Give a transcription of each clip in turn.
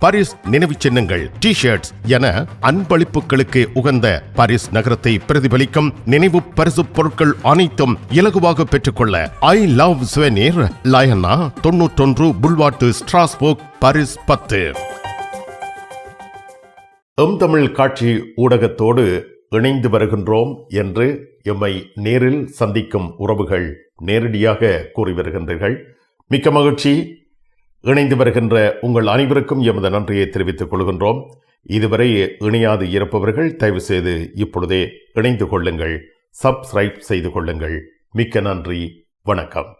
Paris நினைவுச் சின்னங்கள் T shirts என அன்பளிப்புகளுக்கு உகந்த பாரிஸ் நகரத்தை பிரதிபலிக்கும் நினைவு பரிசு பொருட்கள் அனைத்தும் இலகுவாக பெற்றுக்கொள்ள ஐ லவ் சுவெனீர் லயனா தொன்னூற்றொன்று புல்வாட்டு ஸ்ட்ராஸ்போக் பாரிஸ் பத்து. எம் தமிழ் காட்சி ஊடகத்தோடு இணைந்து வருகின்றோம் என்று எம்மை நேரில் சந்திக்கும் உறவுகள் நேரடியாக கூறி வருகின்றீர்கள். மிக்க மகிழ்ச்சி. இணைந்து வருகின்ற உங்கள் அனைவருக்கும் எமது நன்றியை தெரிவித்துக் கொள்கின்றோம். இதுவரை இணையாது இருப்பவர்கள் தயவு செய்து இப்பொழுதே இணைந்து கொள்ளுங்கள். சப்ஸ்கிரைப் செய்து கொள்ளுங்கள். மிக்க நன்றி. வணக்கம்.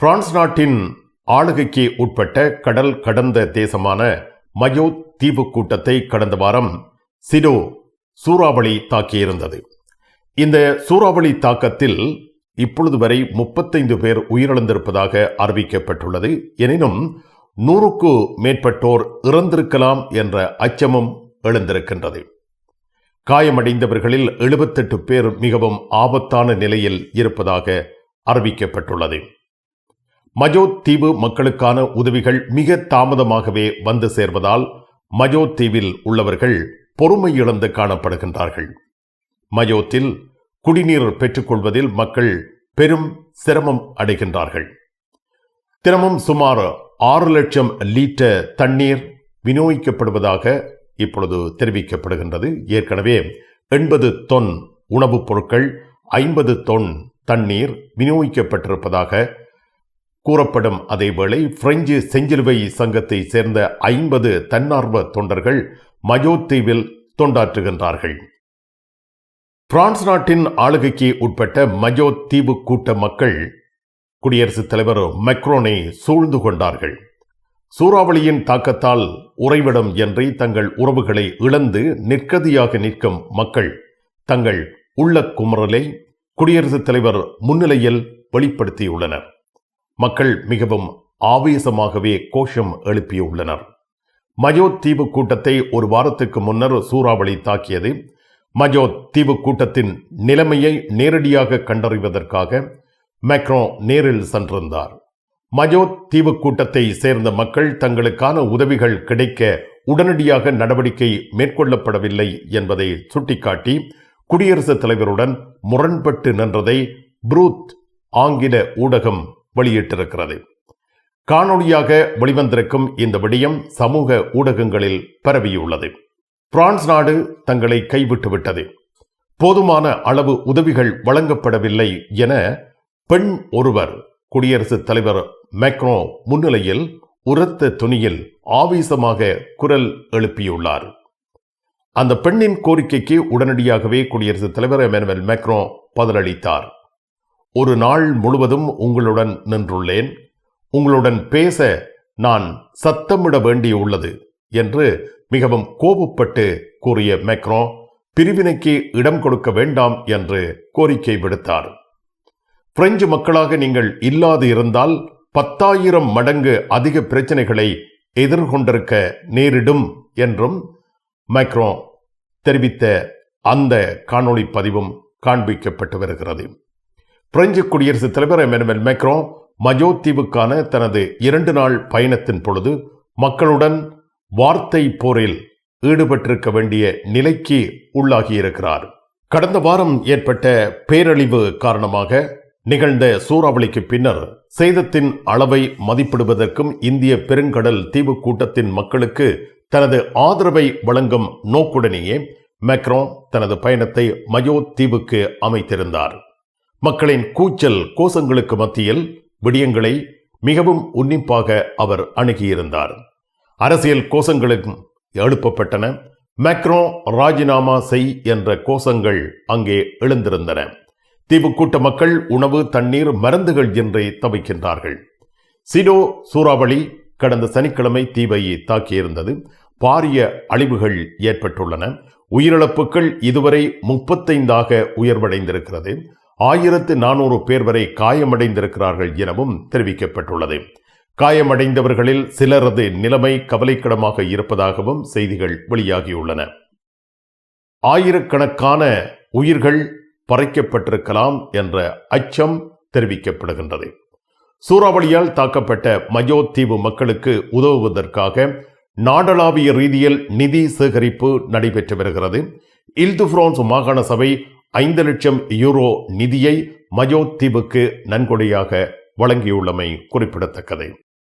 பிரான்ஸ் நாட்டின் ஆளுகைக்கு உட்பட்ட கடல் கடந்த தேசமான மயோ தீவு கூட்டத்தை கடந்த வாரம் சிடோ சூறாவளி தாக்கியிருந்தது. இந்த சூறாவளி தாக்கத்தில் இப்பொழுது வரை முப்பத்தைந்து பேர் உயிரிழந்திருப்பதாக அறிவிக்கப்பட்டுள்ளது. எனினும் நூறுக்கு மேற்பட்டோர் இறந்திருக்கலாம் என்ற அச்சமும் எழுந்திருக்கின்றது. காயமடைந்தவர்களில் எழுபத்தெட்டு பேர் மிகவும் ஆபத்தான நிலையில் இருப்பதாக அறிவிக்கப்பட்டுள்ளது. மஜோத் தீவு மக்களுக்கான உதவிகள் மிக தாமதமாகவே வந்து சேர்வதால் மஜோத் தீவில் உள்ளவர்கள் பொறுமை இழந்து காணப்படுகின்றார்கள். மஜோத்தில் குடிநீர் பெற்றுக்கொள்வதில் மக்கள் பெரும் சிரமம் அடைகின்றார்கள். தினமும் சுமார் ஆறு லட்சம் லீட்டர் தண்ணீர் விநியோகிக்கப்படுவதாக இப்பொழுது தெரிவிக்கப்படுகின்றது. ஏற்கனவே எண்பது தொன் உணவுப் பொருட்கள் ஐம்பது தொன் தண்ணீர் விநியோகிக்கப்பட்டிருப்பதாக கூறப்படும். அதேவேளை பிரெஞ்சு செஞ்சிலுவை சங்கத்தை சேர்ந்த ஐம்பது தன்னார்வ தொண்டர்கள் மயோத்தீவில் தீவில் தொண்டாற்றுகின்றார்கள். பிரான்ஸ் நாட்டின் ஆளுகைக்கு உட்பட்ட மஜோ தீவு கூட்ட மக்கள் குடியரசுத் தலைவர் மெக்ரோனை சூழ்ந்து கொண்டார்கள். சூறாவளியின் தாக்கத்தால் உறைவிடம் என்று தங்கள் உறவுகளை இழந்து நிற்கதியாக நிற்கும் மக்கள் தங்கள் உள்ள குமரலை குடியரசுத் தலைவர் முன்னிலையில் வெளிப்படுத்தியுள்ளனர். மக்கள் மிகவும் ஆவேசமாகவே கோஷம் எழுப்பியுள்ளனர். மஜோத் தீவு கூட்டத்தை ஒரு வாரத்துக்கு முன்னர் சூறாவளி தாக்கியது. மஜோத் தீவு கூட்டத்தின் நிலைமையை நேரடியாக கண்டறிவதற்காக மேக்ரோ நேரில் சென்றிருந்தார். மஜோத் தீவு கூட்டத்தை சேர்ந்த மக்கள் தங்களுக்கான உதவிகள் கிடைக்க உடனடியாக நடவடிக்கை மேற்கொள்ளப்படவில்லை என்பதை சுட்டிக்காட்டி குடியரசுத் தலைவருடன் முரண்பட்டு நின்றதை புரூத் ஆங்கில ஊடகம் வெளியிட்டிருக்கிறது. காணொளியாக வெளிவந்திருக்கும் இந்த விடயம் சமூக ஊடகங்களில் பரவியுள்ளது. பிரான்ஸ் நாடு தங்களை கைவிட்டுவிட்டது. போதுமான அளவு உதவிகள் வழங்கப்படவில்லை என பெண் ஒருவர் குடியரசுத் தலைவர் மேக்ரோ முன்னிலையில் உரத்த துணியில் ஆவேசமாக குரல் எழுப்பியுள்ளார். அந்த பெண்ணின் கோரிக்கைக்கு உடனடியாகவே குடியரசுத் தலைவர் எமனுவல் மேக்ரோ பதிலளித்தார். ஒரு நாள் முழுவதும் உங்களுடன் நின்றுள்ளேன். உங்களுடன் பேச நான் சத்தமிட வேண்டியுள்ளது என்று மிகவும் கோபப்பட்டு கூறிய மேக்ரோ பிரிவினைக்கு இடம் கொடுக்க வேண்டாம் என்று கோரிக்கை விடுத்தார். பிரெஞ்சு மக்களாக நீங்கள் இல்லாது இருந்தால் பத்தாயிரம் மடங்கு அதிக பிரச்சனைகளை எதிர்கொண்டிருக்க நேரிடும் என்றும் மைக்ரோ தெரிவித்த அந்த காணொளி பதிவும் காண்பிக்கப்பட்டு வருகிறது. பிரெஞ்சு குடியரசுத் தலைவர் எமனுவல் மேக்ரோ மஜோ தீவுக்கான தனது இரண்டு நாள் பயணத்தின் பொழுது மக்களுடன் வார்த்தை போரில் ஈடுபட்டிருக்க வேண்டிய நிலைக்கு உள்ளாகியிருக்கிறார். கடந்த வாரம் ஏற்பட்ட பேரழிவு காரணமாக நிகழ்ந்த சூறாவளிக்கு பின்னர் சேதத்தின் அளவை மதிப்பிடுவதற்கும் இந்திய பெருங்கடல் தீவு கூட்டத்தின் மக்களுக்கு தனது ஆதரவை வழங்கும் நோக்குடனேயே மேக்ரோ தனது பயணத்தை மயோ தீவுக்கு அமைத்திருந்தார். மக்களின் கூச்சல் கோஷங்களுக்கு மத்தியில் விடயங்களை மிகவும் உன்னிப்பாக அவர் அணுகியிருந்தார். அரசியல் கோஷங்களும் எழுப்பப்பட்டன. மேக்ரோ ராஜினாமா செய் என்ற கோஷங்கள் அங்கே எழுந்திருந்தன. தீவுக்கூட்ட மக்கள் உணவு தண்ணீர் மருந்துகள் என்றே தவிக்கின்றார்கள். சிடோ சூறாவளி கடந்த சனிக்கிழமை தீவை தாக்கியிருந்தது. பாரிய அழிவுகள் ஏற்பட்டுள்ளன. உயிரிழப்புகள் இதுவரை முப்பத்தைந்தாக உயர்வடைந்திருக்கிறது. ஆயிரத்து நானூறு பேர் வரை காயமடைந்திருக்கிறார்கள் எனவும் தெரிவிக்கப்பட்டுள்ளது. காயமடைந்தவர்களில் சிலரது நிலைமை கவலைக்கிடமாக இருப்பதாகவும் செய்திகள் வெளியாகியுள்ளன. ஆயிரக்கணக்கான உயிர்கள் பறைக்கப்பட்டிருக்கலாம் என்ற அச்சம் தெரிவிக்கப்படுகின்றது. சூறாவளியால் தாக்கப்பட்ட மஜோ தீவு மக்களுக்கு உதவுவதற்காக நாடளாவிய ரீதியில் நிதி சேகரிப்பு நடைபெற்று வருகிறது. இல்து பிரான்ஸ் மாகாண சபை ஐந்து லட்சம் யூரோ நிதியை மஜோ தீவுக்கு நன்கொடையாக வழங்கியுள்ளமை குறிப்பிடத்தக்கது.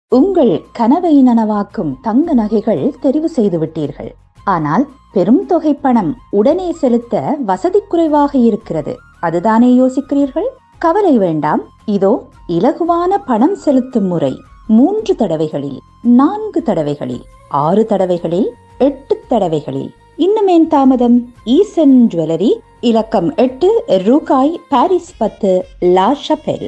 உங்கள் கனவை நனவாக்கும் தங்க நகைகள் தெரிவு செய்து விட்டீர்கள். ஆனால் பெரும் தொகை பணம் உடனே செலுத்த வசதி குறைவாக இருக்கிறது. அதுதானே யோசிக்கிறீர்கள்? கவலை வேண்டாம். இதோ இலகுவான பணம் செலுத்தும் முறை. மூன்று தடவைகளில் நான்கு தடவைகளில் ஆறு தடவைகளில் எட்டு தடவைகளில். இன்னுமேன் தாமதம்? ஈசன் ஜுவல்லரி இலக்கம் எட்டு ரூகாய் பாரிஸ் பத்து லா ஷபெல்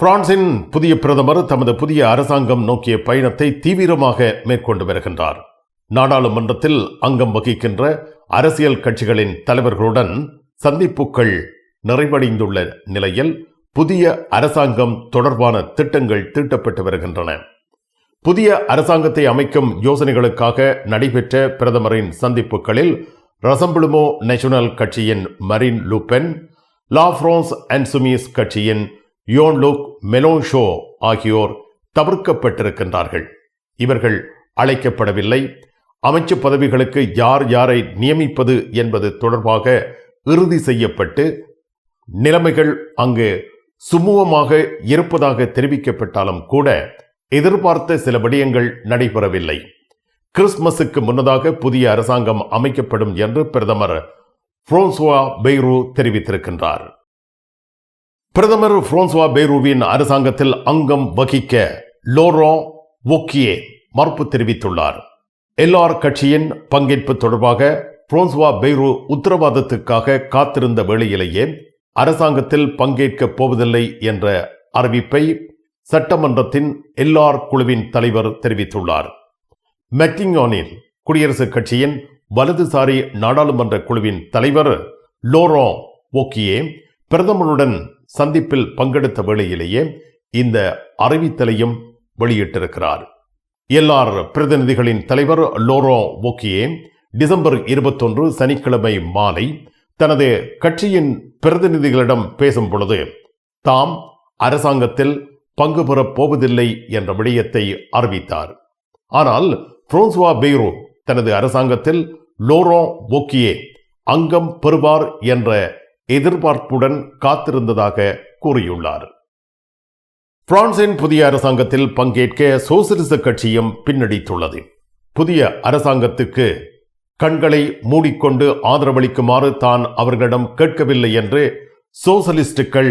பிரான்சின் புதிய பிரதமர் தமது புதிய அரசாங்கம் நோக்கிய பயணத்தை தீவிரமாக மேற்கொண்டு வருகின்றார். நாடாளுமன்றத்தில் அங்கம் வகிக்கின்ற அரசியல் கட்சிகளின் தலைவர்களுடன் சந்திப்புகள் நிறைவடைந்துள்ள நிலையில் புதிய அரசாங்கம் தொடர்பான திட்டங்கள் தீட்டப்பட்டு வருகின்றன. புதிய அரசாங்கத்தை அமைக்கும் யோசனைகளுக்காக நடைபெற்ற பிரதமரின் சந்திப்புகளில் ரசம்பிளுமோ நேஷனல் கட்சியின் Marine Le Pen La France Insoumise கட்சியின் யோன் லுக் ஆகியோர் தவிர்க்கப்பட்டிருக்கின்றார்கள். இவர்கள் அழைக்கப்படவில்லை. அமைச்சு பதவிகளுக்கு யார் யாரை நியமிப்பது என்பது தொடர்பாக இறுதி செய்யப்பட்டு நிலைமைகள் அங்கு சுமூகமாக இருப்பதாக தெரிவிக்கப்பட்டாலும் கூட எதிர்பார்த்த சில விடயங்கள் நடைபெறவில்லை. கிறிஸ்துமஸுக்கு முன்னதாக புதிய அரசாங்கம் அமைக்கப்படும் என்று பிரதமர் புரோன்சுவா பெய்ரூ தெரிவித்திருக்கின்றார். பிரதமர் புரோன்சுவா பெய்ரூவின் அரசாங்கத்தில் அங்கம் வகிக்க லோரோ ஒக்கியே மறுப்பு தெரிவித்துள்ளார். எல்ஆர் கட்சியின் பங்கேற்பு தொடர்பாக புரோன்சுவா பெய்ரூ உத்தரவாதத்துக்காக காத்திருந்த வேளையிலேயே அரசாங்கத்தில் பங்கேற்கப் போவதில்லை என்ற அறிவிப்பை சட்டமன்றத்தின் எல்ஆர் குழுவின் தலைவர் தெரிவித்துள்ளார். மெட்டிங்கானில் குடியரசுக் கட்சியின் வலதுசாரி நாடாளுமன்ற குழுவின் தலைவர் லோரோ ஓக்கியே பிரதமருடன் சந்திப்பில் பங்கெடுத்த வேளையிலேயே இந்த அறிவித்தலையும் வெளியிட்டிருக்கிறார். எல்ஆர் பிரதிநிதிகளின் தலைவர் லோரோ ஓக்கியே டிசம்பர் இருபத்தொன்று சனிக்கிழமை மாலை தனது கட்சியின் பிரதிநிதிகளிடம் பேசும் பொழுது தாம் அரசாங்கத்தில் பங்கு பெறப் போவதில்லை என்ற விடயத்தை அறிவித்தார். ஆனால் புரோன்சுவா பெய்ரோ தனது அரசாங்கத்தில் லோரோ ஓக்கியே அங்கம் பெறுவார் என்ற எதிர்பார்ப்புடன் காத்திருந்ததாக கூறியுள்ளார். பிரான்சின் புதிய அரசாங்கத்தில் பங்கேற்க சோசியலிச கட்சியும் பின்னடித்துள்ளது. புதிய அரசாங்கத்துக்கு கண்களை மூடிக்கொண்டு ஆதரவளிக்குமாறு தான் அவர்களிடம் கேட்கவில்லை என்று சோசலிஸ்டுகள்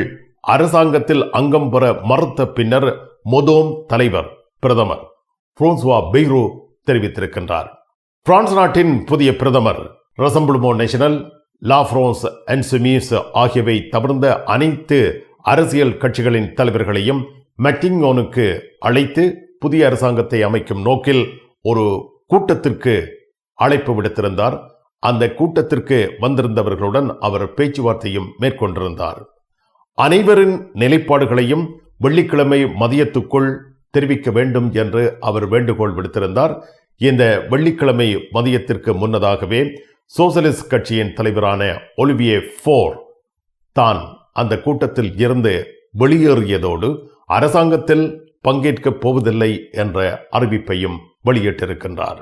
அரசாங்கத்தில் அங்கம் பெற மறுத்த பின்னர் மொதோம் தலைவர் பிரதமர் புரோன்சுவா பெய்ரோ தெரிவித்திருக்கின்றார். பிரான்ஸ் நாட்டின் புதிய பிரதமர் ரசம்பிளுமோ நேஷனல் லாஃப்ரோன்ஸ் அன்சுமீஸ் ஆகியவை தவிர்ந்த அனைத்து அரசியல் கட்சிகளின் தலைவர்களையும் மெட்டிங்கோனுக்கு அழைத்து புதிய அரசாங்கத்தை அமைக்கும் நோக்கில் ஒரு கூட்டத்திற்கு அழைப்பு விடுத்திருந்தார். அந்த கூட்டத்திற்கு வந்திருந்தவர்களுடன் அவர் பேச்சுவார்த்தையும் மேற்கொண்டிருந்தார். அனைவரின் நிலைப்பாடுகளையும் வெள்ளிக்கிழமை மதியத்துக்குள் தெரிவிக்க வேண்டும் என்று அவர் வேண்டுகோள் விடுத்திருந்தார். இந்த வெள்ளிக்கிழமை மதியத்திற்கு முன்னதாகவே சோசலிஸ்ட் கட்சியின் தலைவரான ஒலிவியே ஃபோர் தான் அந்த கூட்டத்தில் இருந்து வெளியேறியதோடு அரசாங்கத்தில் பங்கேற்கப் போவதில்லை என்ற அறிவிப்பையும் வெளியிட்டிருக்கின்றார்.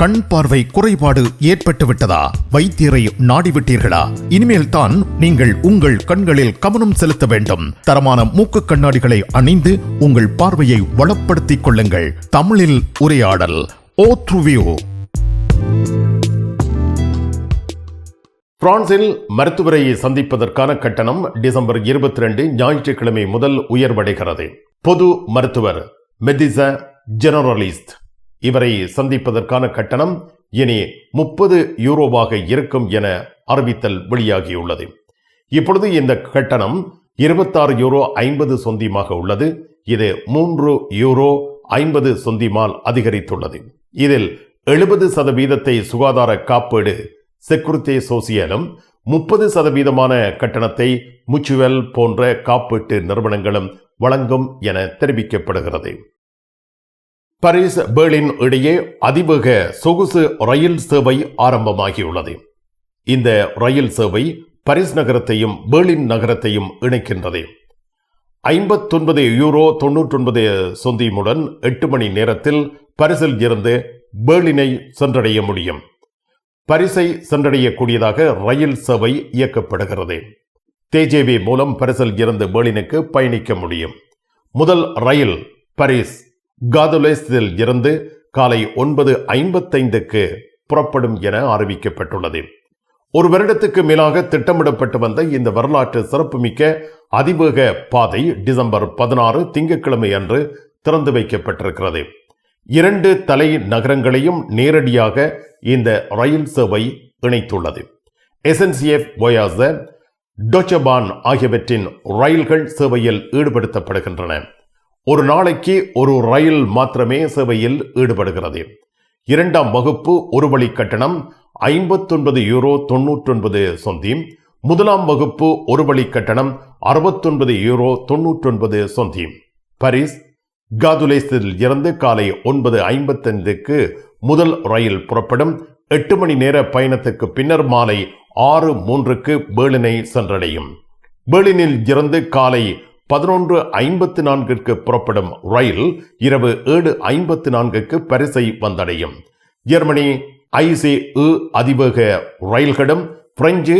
கண் பார்வை குறைபாடு ஏற்பட்டு விட்டதா வைத்தியரை நாடிவிட்டீர்களா? இனிமேல் தான் நீங்கள் உங்கள் கண்களில் கவனம் செலுத்த வேண்டும். தரமான மூக்கு கண்ணாடிகளை அணிந்து உங்கள் பார்வையை வளப்படுத்திக் கொள்ளுங்கள். தமிழில் உரையாடல் ஓத்ருவியோ பிரான்சில் மருத்துவரை சந்திப்பதற்கான கட்டணம் டிசம்பர் இருபத்தி ரெண்டு ஞாயிற்றுக்கிழமை முதல் உயர்வடைகிறது. பொது மருத்துவர் மெதிச ஜெனரலிஸ்ட் இவரை சந்திப்பதற்கான கட்டணம் இனி முப்பது யூரோவாக இருக்கும் என அறிவித்தல் வெளியாகியுள்ளது. இப்பொழுது இந்த கட்டணம் இருபத்தாறு யூரோ ஐம்பது சொந்தியமாக உள்ளது. இது மூன்று யூரோ ஐம்பது சொந்திமால் அதிகரித்துள்ளது. இதில் எழுபது சதவீதத்தை சுகாதார காப்பீடு செக்குரித்தே சோசியலும் முப்பது சதவீதமான கட்டணத்தை முச்சுவல் போன்ற காப்பீட்டு நிறுவனங்களும் வழங்கும் என தெரிவிக்கப்படுகிறது. பரிஸ் பேர்லின் இடையே அதிவேக சொகுசு ரயில் சேவை ஆரம்பமாகியுள்ளது. இந்த ரயில் சேவை பரிஸ் நகரத்தையும் பேர்லின் நகரத்தையும் இணைக்கின்றது. ஐம்பத்தொன்பது யூரோ தொன்னூற்றொன்பது சொந்தியுமுடன் எட்டு மணி நேரத்தில் பரிசில் இருந்து பேர்லினை சென்றடைய முடியும். பரிசை சென்றடையக்கூடியதாக ரயில் சேவை இயக்கப்படுகிறது. தேஜேவி மூலம் பரிசில் இருந்து பேர்லினுக்கு பயணிக்க முடியும். முதல் ரயில் பரிஸ் காதுலேஸில் இருந்து காலை ஒன்பது ஐம்பத்தைந்துக்கு புறப்படும் என அறிவிக்கப்பட்டுள்ளது. ஒரு வருடத்துக்கு மேலாக திட்டமிடப்பட்டு வந்த இந்த வரலாற்று சிறப்புமிக்க அதிவேக பாதை டிசம்பர் பதினாறு திங்கட்கிழமை அன்று திறந்து வைக்கப்பட்டிருக்கிறது. இரண்டு தலை நகரங்களையும் நேரடியாக இந்த ரயில் சேவை இணைத்துள்ளது. எஸ்என்சிஎஃப் ஒயாச டொச்சபான் ஆகியவற்றின் ரயில்கள் சேவையில் ஈடுபடுத்தப்படுகின்றன. ஒரு நாளைக்கு ஒரு ரயில் மாத்திரமே சேவையில் ஈடுபடுகிறது. இரண்டாம் வகுப்பு ஒரு வழி கட்டணம் ஐம்பத்தொன்பது யூரோ தொன்னூற்றொன்பது சொந்தீம். முதலாம் வகுப்பு ஒரு வழி கட்டணம் அறுபத்தொன்பது யூரோ தொன்னூற்றொன்பது சொந்தியும் பாரிஸ் காதுலேஸில் இருந்து காலை ஒன்பது ஐம்பத்தைந்துக்கு முதல் ரயில் புறப்படும் எட்டு மணி நேர பயணத்துக்கு பின்னர் மாலை ஆறு மூன்றுக்கு பேர்லினை சென்றடையும். பேர்லினில் இருந்து காலை பதினொன்று ஐம்பத்து நான்கிற்கு புறப்படும் ரயில் இரவு ஏழு ஐம்பத்து நான்குக்கு பரிசை வந்தடையும். ஜெர்மனி ஐசி அதிவேக ரயில்களும் பிரெஞ்சு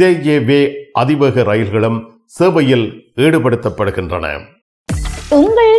தேஏவே அதிவேக ரயில்களும் சேவையில் ஈடுபடுத்தப்படுகின்றன. உங்கள்